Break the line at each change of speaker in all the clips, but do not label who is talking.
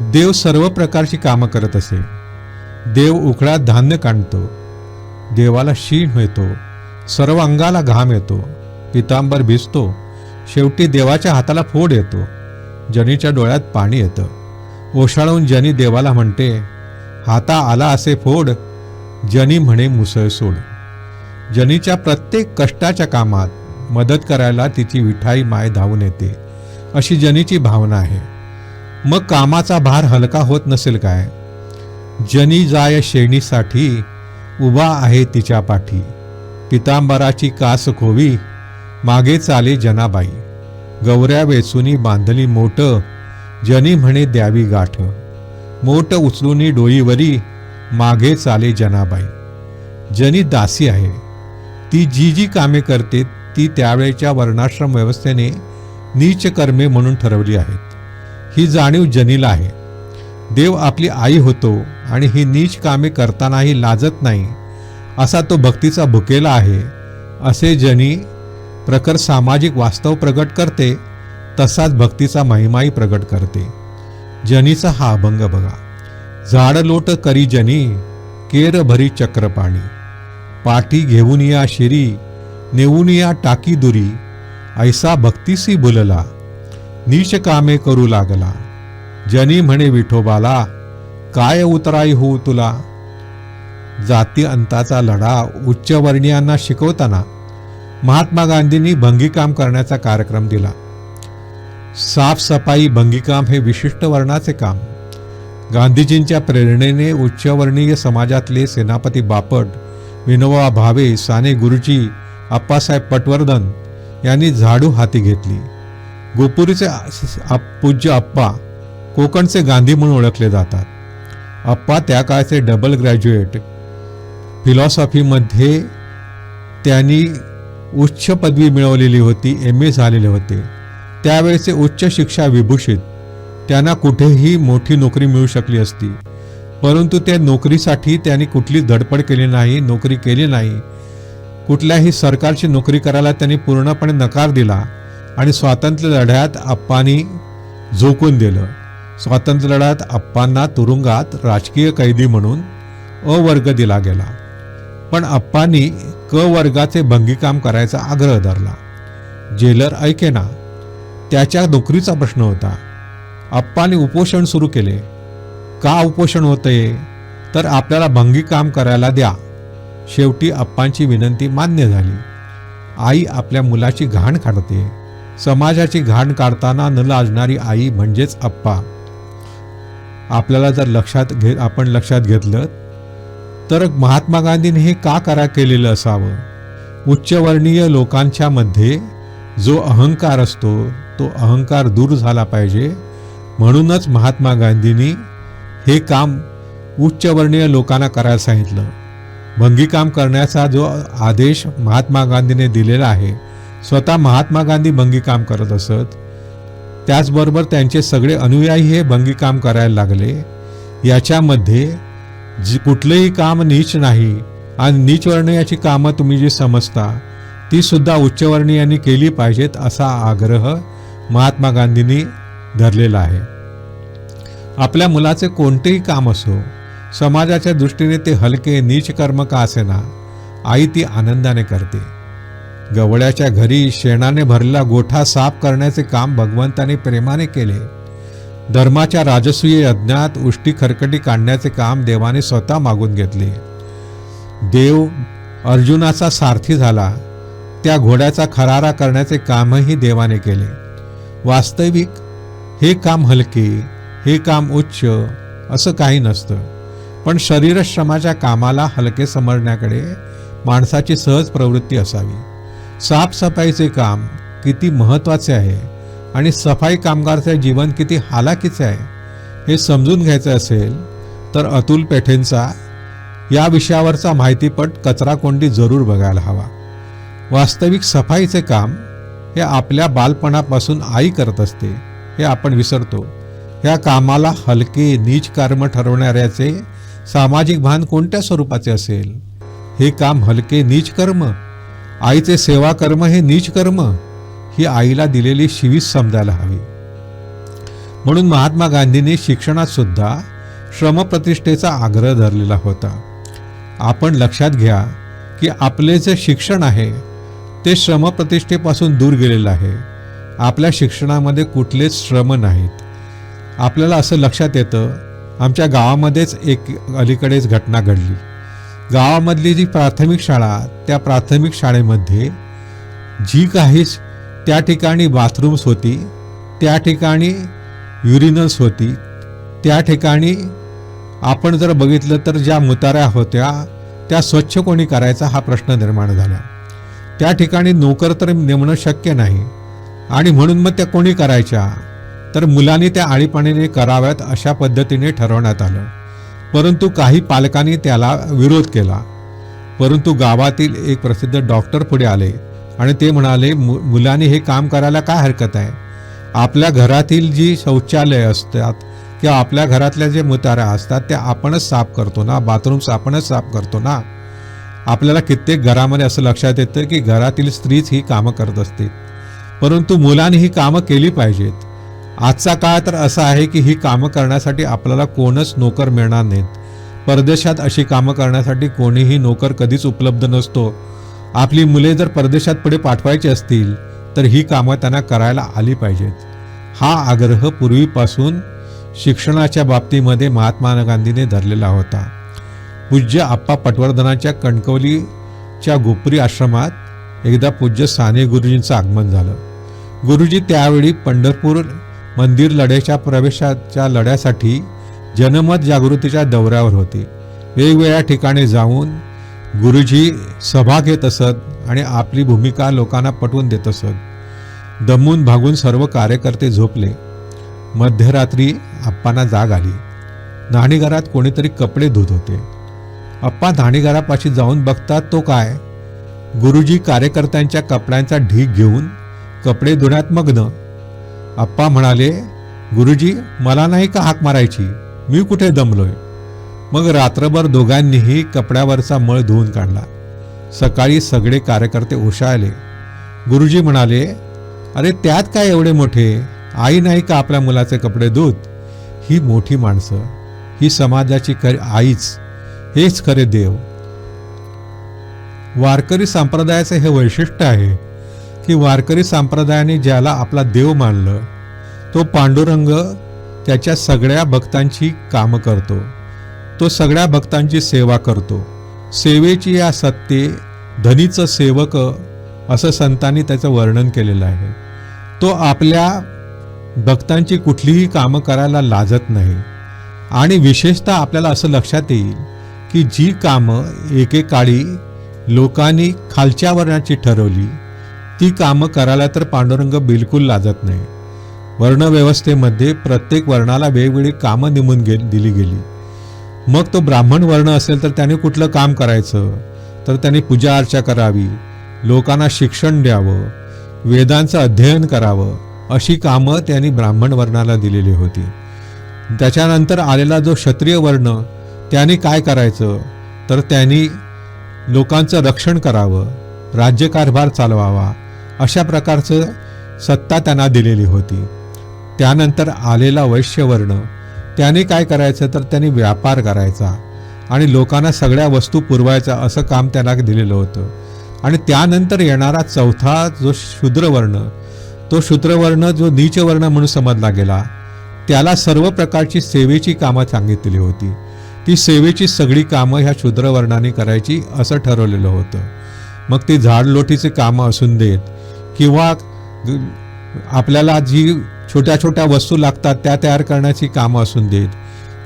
देव सर्व प्रकारची कामं करत असे. देव उकळ्यात धान्य काढतो. देवाला शीण येतो सर्व अंगाला घाम येतो. पितांबर भिजतो. शेवटी देवाच्या हाताला फोड येतो. जनीच्या डोळ्यात पाणी येतं. ओशाळून जनी देवाला म्हणते हाता आला असे फोड. जनी म्हणे मुसळ सोड. जनीच्या प्रत्येक कष्टाच्या कामात मदत करायला तिची विठाई माय धावून येते. अशी जनीची भावना आहे. मग कामाचा भार हलका होत नसेल काय? जनी जाय शेणीसाठी उभा आहे तिच्या पाठी. पितांबराची कास खोवी मागे चाले जनाबाई. गवऱ्या वेचुनी बांधली मोट जनी म्हणे द्यावी गाठ. मोट उचलूनी डोईवरी मागे चाले जनाबाई. जनी दासी आहे. ती जी जी कामे करते ती त्यावेळेच्या वर्णाश्रम व्यवस्थेने नीच कर्मे म्हणून ठरवली आहेत. ही जाणीव जनीला आहे. देव आपली आई होतो आणि ही नीच कामे करतानाही लाजत नाही असा तो भक्तीचा भुकेला आहे. असे जनी प्रकर सामाजिक वास्तव प्रगट करते तसाच भक्तीचा महिमाही प्रगट करते. जनीचा हा अभंग बघा. झाड लोट करी जनी केर भरी चक्रपाणी. पाठी घेऊन या शिरी नेऊन या टाकी दुरी ऐसा भक्तीसी बोलला. नीच कामे करू लागला जनी म्हणे विठोबाला काय उतराई होऊ तुला जाती अंताचा लढा उच्चवर्णीयांना शिकवताना महात्मा गांधींनी भंगीकाम करण्याचा कार्यक्रम दिला साफसफाई भंगीकाम हे विशिष्ट वर्णाचे काम गांधीजींच्या प्रेरणेने उच्चवर्णीय समाजातले सेनापती बापट विनोबा भावे साने गुरुजी अप्पासाहेब पटवर्धन यांनी झाडू हाती घेतली गोपुरीचे पूज्य अप्पा कोकणचे गांधी म्हणून ओळखले जातात. अप्पा त्या काळचे डबल ग्रॅज्युएट फिलॉसॉफीमध्ये त्यांनी उच्च पदवी मिळवलेली होती एम ए झालेले होते. त्यावेळेचे उच्च शिक्षा विभूषित. त्यांना कुठेही मोठी नोकरी मिळू शकली असती. परंतु त्या नोकरीसाठी त्यांनी कुठली धडपड केली नाही नोकरी केली नाही. कुठल्याही सरकारची नोकरी करायला त्यांनी पूर्णपणे नकार दिला. आणि स्वातंत्र्य लढ्यात आप्पांनी झोकून दिलं. स्वातंत्र्य लढ्यात अप्पांना तुरुंगात राजकीय कैदी म्हणून अ वर्ग दिला गेला. पण अप्पांनी क वर्गाचे भंगीकाम करायचा आग्रह धरला. जेलर ऐकेना त्याच्या नोकरीचा प्रश्न होता. अप्पाने उपोषण सुरू केले. का उपोषण होतंय? तर आपल्याला भंगी काम करायला द्या. शेवटी अप्पांची विनंती मान्य झाली. आई आपल्या मुलाची घाण काढते समाजाची घाण काढताना न लाजणारी आई म्हणजेच अप्पा आपल्याला जर लक्षात घे आपण लक्षात घेतलं तर महात्मा गांधींनी हे का करा केलेलं असावं? उच्चवर्णीय लोकांच्या मध्ये जो अहंकार असतो तो अहंकार दूर झाला पाहिजे. म्हणूनच महात्मा गांधींनी हे काम उच्चवर्णीय लोकांना करायला सांगितलं. भंगीकाम करण्याचा जो आदेश महात्मा गांधीने दिलेला आहे स्वतः महात्मा गांधी भंगीकाम करत असत. त्याचबरोबर त्यांचे सगळे अनुयायी हे भंगीकाम करायला लागले. याच्यामध्ये जी कुठलंही काम नीच नाही आणि नीचवर्णीयाची कामं तुम्ही जी समजता ती सुद्धा उच्चवर्णीयांनी केली पाहिजेत असा आग्रह महात्मा गांधींनी धरलेला आहे. आपल्या मुलाचे कोणतेही काम असो समाजाच्या दृष्टीने ते हलके नीच कर्म का असेना आई ती आनंदाने करते. गवळ्याच्या घरी शेणाने भरलेला गोठा साफ करण्याचे काम भगवंताने प्रेमाने केले. धर्माच्या राजसूय यज्ञात उष्टी खरकटी काढण्याचे काम देवाने स्वतः मागून घेतले. देव अर्जुनाचा सारथी झाला. त्या घोड्याचा खरारा करण्याचे कामही देवाने केले. वास्तविक हे काम हलके हे काम उच्च असं काही नसतं. पण शरीरश्रमाच्या कामाला हलके समजण्याकडे माणसाची सहज प्रवृत्ती असावी. साफसफाईचे काम किती महत्त्वाचे आहे आणि सफाई कामगारचे जीवन किती हालाकीचे आहे हे समजून घ्यायचं असेल तर अतुल पेठेंचा या विषयावरचा माहितीपट कचरा कोंडी जरूर बघायला हवा. वास्तविक सफाईचे काम हे आपल्या बालपणापासून आई करत असते हे आपण विसरतो. या कामाला हलके नीच कर्म ठरवणाऱ्याचे सामाजिक भान कोणत्या स्वरूपाचे असेल? हे काम हलके नीच कर्म आईचे सेवा कर्म हे नीच कर्म. ही आईला दिलेली शिवीच समजायला हवी. म्हणून महात्मा गांधींनी शिक्षणात सुद्धा श्रमप्रतिष्ठेचा आग्रह धरलेला होता. आपण लक्षात घ्या की आपले जे शिक्षण आहे ते श्रमप्रतिष्ठेपासून दूर गेलेलं आहे. आपल्या शिक्षणामध्ये कुठलेच श्रम नाहीत. आपल्याला असं लक्षात येतं आमच्या गावामध्येच एक अलीकडेच घटना घडली. गावामधली जी प्राथमिक शाळा त्या प्राथमिक शाळेमध्ये जी काही त्या ठिकाणी बाथरूम्स होती त्या ठिकाणी युरिनल्स होती त्या ठिकाणी आपण जर बघितलं तर ज्या मुताऱ्या होत्या त्या स्वच्छ कोणी करायचा हा प्रश्न निर्माण झाला. त्या ठिकाणी नोकर तर नेमणं शक्य नाही आणि म्हणून मग त्या कोणी करायच्या? तर मुलांनी त्या आळीपाणीने कराव्यात अशा पद्धतीने ठरवण्यात आलं. परंतु काही पालकांनी त्याला विरोध केला. परंतु गावातील एक प्रसिद्ध डॉक्टर पुढे आले आणि ते म्हणाले मु मुलाने हे काम करायला काय हरकत आहे? आपल्या घरातील जी शौचालय असतात किंवा आपल्या घरातल्या जे मुताऱ्या असतात त्या आपणच साफ करतो ना? बाथरूम्स आपणच साफ करतो ना? आपल्याला कित्येक घरामध्ये असं लक्षात येतं की घरातील स्त्रीच ही कामं करत असते परंतु मुलांनी ही कामं केली पाहिजेत. आजचा काळ तर असा आहे की ही कामं करण्यासाठी आपल्याला कोणच नोकर मिळणार नाहीत परदेशात अशी कामं करण्यासाठी कोणीही नोकर कधीच उपलब्ध नसतो. आपली मुले जर परदेशात पुढे पाठवायची असतील तर ही कामं त्यांना करायला आली पाहिजेत. हा आग्रह पूर्वीपासून शिक्षणाच्या बाबतीमध्ये महात्मा गांधीने धरलेला होता. पूज्य आप्पा पटवर्धनाच्या कणकवलीच्या गोपरी आश्रमात एकदा पूज्य साने गुरुजींचं आगमन झालं. गुरुजी त्यावेळी पंढरपूर मंदिर लढ्याच्या प्रवेशाच्या लढ्यासाठी जनमत जागृतीच्या दौऱ्यावर होते. वेगवेगळ्या ठिकाणी जाऊन गुरुजी सभा घेत असत आणि आपली भूमिका लोकांना पटवून देत असत. दमून भागून सर्व कार्यकर्ते झोपले. मध्यरात्री आप्पांना जाग आली. न्हाणीघरात कोणीतरी कपडे धुत होते. अप्पा न्हाणीघरापाशी जाऊन बघतात तो काय? गुरुजी कार्यकर्त्यांच्या कपड्यांचा ढीक घेऊन कपडे धुण्यात मग्न आप्पा म्हणाले गुरुजी मला नाही का हाक मारायची? मी कुठे दमलोय? मग रात्रभर दोघांनीही कपड्यावरचा मळ धुवून काढला. सकाळी सगळे कार्यकर्ते ओशाळले गुरुजी म्हणाले अरे त्यात काय एवढे मोठे? आई नाही का आपल्या मुलाचे कपडे धुत? ही मोठी माणसं. ही समाजाची खरी आईच. हेच खरे देव. वारकरी संप्रदायाचे हे वैशिष्ट्य आहे. की वारकरी संप्रदायाने ज्याला आपला देव मानलं तो पांडुरंग त्याच्या सगळ्या भक्तांची कामं करतो. तो सगळ्या भक्तांची सेवा करतो. सेवेची या सत्ते धनीचं सेवक असं संतांनी त्याचं वर्णन केलेलं आहे. तो आपल्या भक्तांची कुठलीही कामं करायला लाजत नाही. आणि विशेषतः आपल्याला असं लक्षात येईल की जी कामं एकेकाळी लोकांनी खालच्या वर्णाची ठरवली ती कामं करायला तर पांडुरंग बिलकुल लाजत नाही. वर्णव्यवस्थेमध्ये प्रत्येक वर्णाला वेगवेगळी कामं नेमून गे दिली गेली. मग तो ब्राह्मण वर्ण असेल तर त्याने कुठलं काम करायचं? तर त्याने पूजा अर्चा करावी लोकांना शिक्षण द्यावं वेदांचं अध्ययन करावं अशी कामं त्यांनी ब्राह्मण वर्णाला दिलेली होती. त्याच्यानंतर आलेला जो क्षत्रिय वर्ण त्याने काय करायचं? तर त्यांनी लोकांचं रक्षण करावं राज्यकारभार चालवावा अशा प्रकारचं सत्ता त्यांना दिलेली होती. त्यानंतर आलेला वैश्यवर्ण त्याने काय करायचं तर त्यांनी व्यापार करायचा आणि लोकांना सगळ्या वस्तू पुरवायचा असं काम त्याला दिलेलं होतं. आणि त्यानंतर येणारा चौथा जो शूद्रवर्ण तो शूद्रवर्ण जो नीचवर्ण म्हणून समजला गेला त्याला सर्व प्रकारची सेवेची कामं सांगितलेली होती. ती सेवेची सगळी कामं ह्या शूद्रवर्णाने करायची असं ठरवलेलं होतं. मग ती झाडलोटीचे कामं असून देत. किंवा आपल्याला जी छोट्या छोट्या वस्तू लागतात त्या तयार करण्याची कामं असून देत.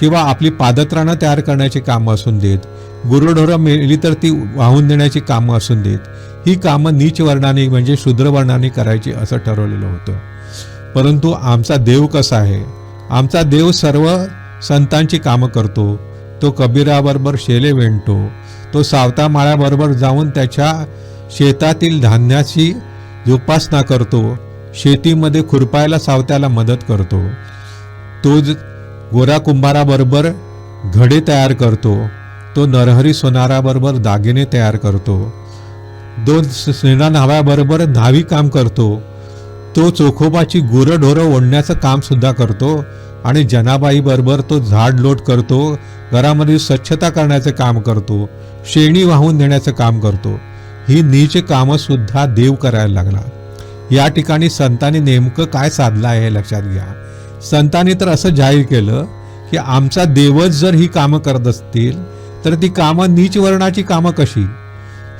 किंवा आपली पादत्राणं तयार करण्याची कामं असून देत. गुरुढोरं मेली तर ती वाहून देण्याची कामं असून देत. ही कामं नीच वर्णाने म्हणजे शूद्रवर्णाने करायची असं ठरवलेलं होतं. परंतु आमचा देव कसा आहे? आमचा देव सर्व संतांची कामं करतो. तो कबीराबरोबर शेले वेणतो तो सावता माळ्याबरोबर जाऊन त्याच्या शेतातील धान्याची जोपासना करतो. शेतीमध्ये खुरपायला सावत्याला मदत करतो. तो ज- गोरा कुंभाराबरोबर घडे तयार करतो. तो नरहरी सोनाराबरोबर दागिने तयार करतो. दोन सेना न्हाव्याबरोबर न्हावी काम करतो. तो चोखोबाची गुरंढोरं ओढण्याचं कामसुद्धा करतो. आणि जनाबाईबरोबर तो झाड लोट करतो घरामध्ये स्वच्छता करण्याचं काम करतो शेणी वाहून नेण्याचं काम करतो. ही नीच कामंसुद्धा देव करायला लागला. या ठिकाणी संतांनी नेमकं काय साधलं आहे हे लक्षात घ्या. संतांनी तर असं जाहीर केलं की आमचा देवच जर ही कामं करत असतील तर ती कामं नीच वर्णाची कामं कशी?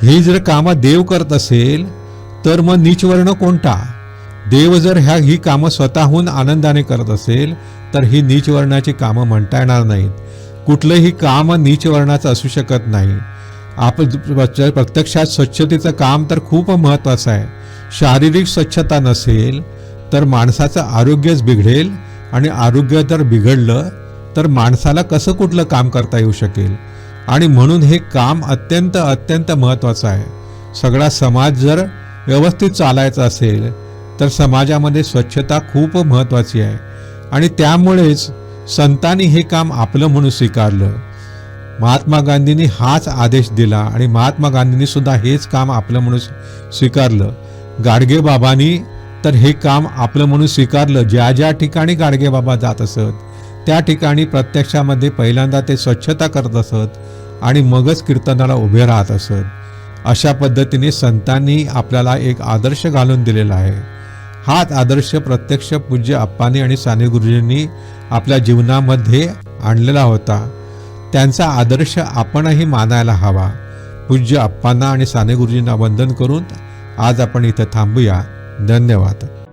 ही जर कामं देव करत असेल तर मग नीचवर्ण कोणता? देव जर ह्या ही कामं स्वतःहून आनंदाने करत असेल तर ही नीचवर्णाची कामं म्हणता येणार नाहीत. कुठलंही काम नीचवर्णाचं असू शकत नाही. आपण प्रत्यक्षात स्वच्छतेचं काम तर खूप महत्त्वाचं आहे. शारीरिक स्वच्छता नसेल तर माणसाचं आरोग्यच बिघडेल आणि आरोग्य जर बिघडलं तर माणसाला कसं कुठलं काम करता येऊ शकेल? आणि म्हणून हे काम अत्यंत अत्यंत महत्त्वाचं आहे. सगळा समाज जर व्यवस्थित चालायचा असेल तर समाजामध्ये स्वच्छता खूप महत्त्वाची आहे. आणि त्यामुळेच संतांनी हे काम आपलं म्हणून स्वीकारलं. महात्मा गांधींनी हाच आदेश दिला आणि महात्मा गांधींनी सुद्धा हेच काम आपलं म्हणून स्वीकारलं. गाडगे बाबांनी तर हे काम आपलं म्हणून स्वीकारलं. ज्या ज्या ठिकाणी गाडगे बाबा जात असत त्या ठिकाणी प्रत्यक्षामध्ये पहिल्यांदा ते स्वच्छता करत असत आणि मगच कीर्तनाला उभे राहत असत. अशा पद्धतीने संतांनी आपल्याला एक आदर्श घालून दिलेला आहे. हाच आदर्श प्रत्यक्ष पूज्य आप्पाने आणि साने गुरुजींनी आपल्या जीवनामध्ये आणलेला होता. त्यांचा आदर्श आपणही मानायला हवा. पूज्य अप्पांना आणि साने गुरुजींना वंदन करून आज आपण इथं थांबूया. धन्यवाद.